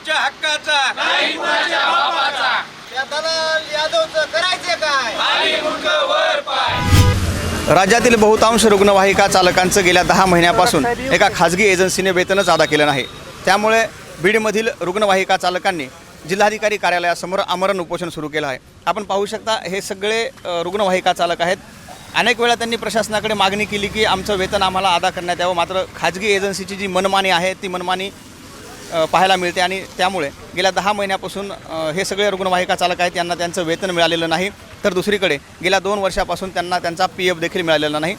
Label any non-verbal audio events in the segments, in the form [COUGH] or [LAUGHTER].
आमच्या हक्काचा. त्या दलाल यादवचं करायचे काय? राज्यातील बहुतांश रुग्णवाहिका चालकांचं गेल्या दहा महिन्यापासून एका खाजगी एजन्सीने वेतनच अदा केलं नाही. त्यामुळे बीडमधील रुग्णवाहिका चालकांनी जिल्हाधिकारी कार्यालयासमोर आमरण उपोषण सुरू केलं आहे. आपण पाहू शकता हे सगळे रुग्णवाहिका चालक आहेत. अनेक वेळा त्यांनी प्रशासनाकडे मागणी केली की आमचं वेतन आम्हाला अदा करण्यात यावं. मात्र खाजगी एजन्सीची जी मनमानी आहे ती मनमानी पाहायला मिळते आणि त्यामुळे गेल्या दहा महिन्यापासून हे सगळे रुग्णवाहिका चालक आहेत त्यांना त्यांचं वेतन मिळालेलं नाही. तर दुसरीकडे गेल्या दोन वर्षापासून त्यांना त्यांचा पी एफ देखील मिळालेला नाही.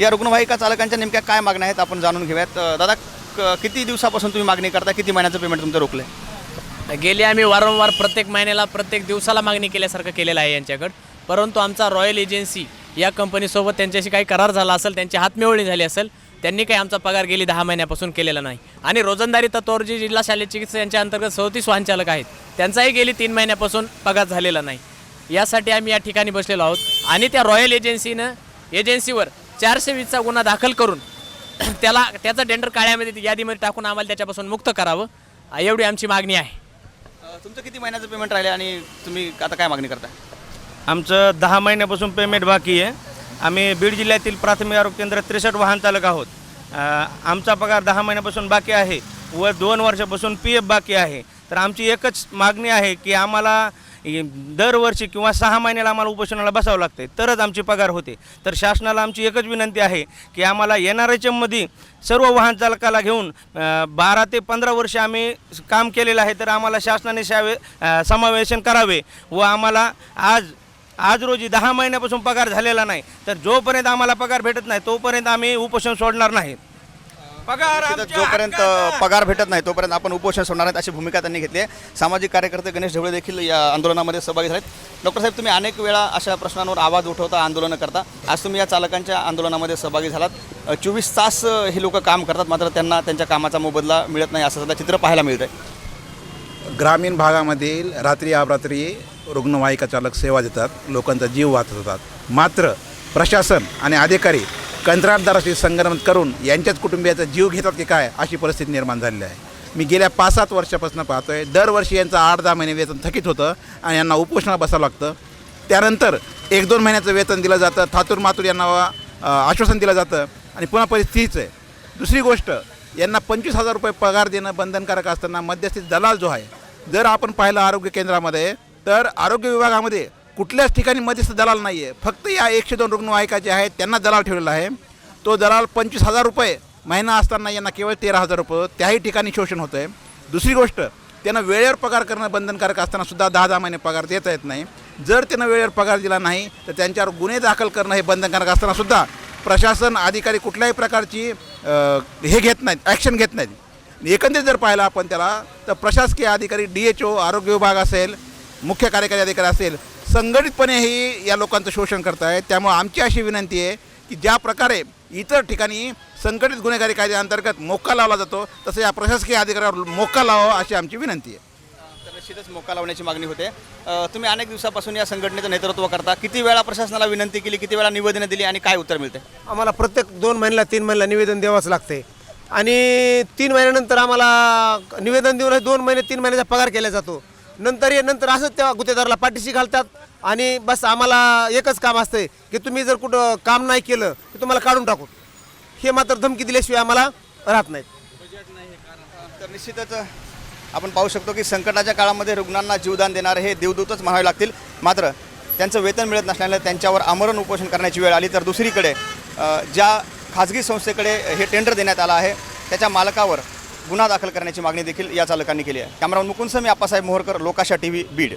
या रुग्णवाहिका चालकांच्या नेमक्या काय मागण्या आहेत आपण जाणून घेऊयात. दादा क- किती दिवसापासून तुम्ही मागणी करता? किती महिन्याचं पेमेंट तुमचं रोखलं आहे गेली आम्ही वारंवार प्रत्येक महिन्याला प्रत्येक दिवसाला मागणी केल्यासारखं केलेलं आहे यांच्याकडं. परंतु आमचा रॉयल एजन्सी या कंपनीसोबत त्यांच्याशी काही करार झाला असेल त्यांची हातमिळवणी झाली असेल त्यांनी काही आमचा पगार गेली दहा महिन्यापासून केलेला नाही. आणि रोजंदारी तत्वावर जी जिल्हा शालेय चिकित्सा यांच्या अंतर्गत सदतीस वाहनचालक आहेत. त्यांचाही गेली तीन महिन्यापासून पगार झालेला नाही. यासाठी आम्ही या ठिकाणी बसलेलो आहोत. आणि त्या रॉयल एजन्सीनं एजन्सीवर चारशे वीसचा गुन्हा दाखल करून [CLEARS THROAT] त्याला त्याचं टेंडर काळ्यामध्ये यादीमध्ये टाकून आम्हाला त्याच्यापासून मुक्त करावं एवढी आमची मागणी आहे. तुमचं किती महिन्याचं पेमेंट राहिले आणि तुम्ही आता काय मागणी करता आमचं दहा महिन्यापासून पेमेंट बाकी आहे. आम्ही बीड जिल्ह्यातील प्राथमिक आरोग्य केंद्र त्रेसष्ट वाहन चालक आहोत. आमचा पगार दहा महिन्यापासून बाकी आहे व दोन वर्षापासून पी एफ बाकी आहे. तर आमची एकच मागणी आहे की आम्हाला दरवर्षी किंवा सहा महिन्याला आम्हाला उपोषणाला बसावं लागते तरच आमची पगार होते. तर शासनाला आमची एकच विनंती आहे की आम्हाला एन आर एच एममध्ये सर्व वाहन चालकाला घेऊन बारा ते पंधरा वर्ष आम्ही काम केलेलं आहे. तर आम्हाला शासनाने शावे समावेशन करावे व आम्हाला आज आज रोजी दहा महिन्यापासून पगार झालेला नाही. तर जोपर्यंत आम्हाला पगार भेटत नाही तोपर्यंत आम्ही उपोषण सोडणार नाही. पगार आमच्या जोपर्यंत हक्काचा. पगार भेटत नाही तोपर्यंत आपण उपोषण सोडणार आहेत अशी भूमिका त्यांनी घेतली आहे. सामाजिक कार्यकर्ते गणेश ढवळे देखील या आंदोलनामध्ये सहभागी झालेत. डॉक्टर साहेब तुम्ही अनेक वेळा अशा प्रश्नांवर आवाज उठवता आंदोलनं करता. आज तुम्ही या चालकांच्या आंदोलनामध्ये सहभागी झालात. चोवीस तास अ, हे लोक काम करतात मात्र त्यांना त्यांच्या कामाचा मोबदला मिळत नाही असं सध्या चित्र पाहायला मिळत आहे ग्रामीण भागामधील रात्री अपरात्री रुग्णवाहिका चालक सेवा देतात लोकांचा जीव वाचवतात. मात्र प्रशासन आणि अधिकारी कंत्राटदाराशी संगणमत करून यांच्याच कुटुंबियाचा जीव घेतात की काय अशी परिस्थिती निर्माण झालेली आहे. मी गेल्या पाच सात वर्षापासून पाहतो आहे दरवर्षी यांचं आठ दहा महिने वेतन थकीत होतं आणि यांना उपोषणाला बसावं लागतं. त्यानंतर एक दोन महिन्याचं वेतन दिलं जातं थातूर मातूर यांना आश्वासन दिलं जातं आणि पुन्हा परिस्थितीच आहे. दुसरी गोष्ट यांना पंचवीस हजार रुपये पगार देणं बंधनकारक असताना मध्यस्थी दलाल जो आहे जर आपण पाहिलं आरोग्य केंद्रामध्ये तर आरोग्य विभागामध्ये कुठल्याच ठिकाणी मध्यस्थ दलाल नाही आहे फक्त या एकशे दोन रुग्णवाहिका जे आहेत त्यांना दलाल ठेवलेला आहे. तो दलाल पंचवीस हजार रुपये महिना असताना यांना केवळ तेरा हजार रुपये त्याही ठिकाणी शोषण होतं आहे दुसरी गोष्ट त्यांना वेळेवर पगार करणं बंधनकारक असताना सुद्धा दहा दहा महिने पगार देता येत नाही. जर त्यांना वेळेवर पगार दिला नाही तर त्यांच्यावर गुन्हे दाखल करणं हे बंधनकारक असताना सुद्धा प्रशासन अधिकारी कुठल्याही प्रकारची हे घेत नाहीत ॲक्शन घेत नाहीत. एकंदरीत जर पाहिलं आपण त्याला तर प्रशासकीय अधिकारी डी एच ओ आरोग्य विभाग असेल मुख्य कार्यकारी अधिकारी असेल संघटितपणे ही या लोकांचं शोषण करत आहेत त्यामुळे आमची अशी विनंती आहे की ज्या प्रकारे इतर ठिकाणी संघटित गुन्हेगारी कायद्याअंतर्गत मोक्का लावला जातो तसं या प्रशासकीय अधिकाऱ्यावर मोक्का लावावा अशी आमची विनंती आहे. तर निश्चितच मोका लावण्याची मागणी होते. तुम्ही अनेक दिवसापासून या संघटनेचं नेतृत्व करता. किती वेळा प्रशासनाला विनंती केली किती वेळा निवेदनं दिली आणि काय उत्तर मिळते? आम्हाला प्रत्येक दोन महिन्याला तीन महिन्याला निवेदन द्यावंच लागते. आणि तीन महिन्यानंतर आम्हाला निवेदन देऊन हे दोन महिने तीन महिन्याचा पगार केला जातो. नंतर हे नंतर असंच त्या गुत्तेदाराला पाठीशी घालतात. आणि बस आम्हाला एकच काम असतंय की तुम्ही जर कुठं काम नाही केलं की तुम्हाला काढून टाकू. हे मात्र धमकी दिल्याशिवाय आम्हाला राहत नाहीत. तर निश्चितच आपण पाहू शकतो की संकटाच्या काळामध्ये रुग्णांना जीवदान देणारे हे देवदूतच म्हणावे लागतील. मात्र त्यांचं वेतन मिळत नसल्याने त्यांच्यावर आमरण उपोषण करण्याची वेळ आली. तर दुसरीकडे ज्या खाजगी संस्थेकडे हे टेंडर देण्यात आलं आहे त्याच्या मालकावर गुन्हा दाखल करण्याची मागणी देखील या चालकांनी केली आहे. Cameraman Mukund Sami Appasaheb Moharkar Lokasha T V Beed.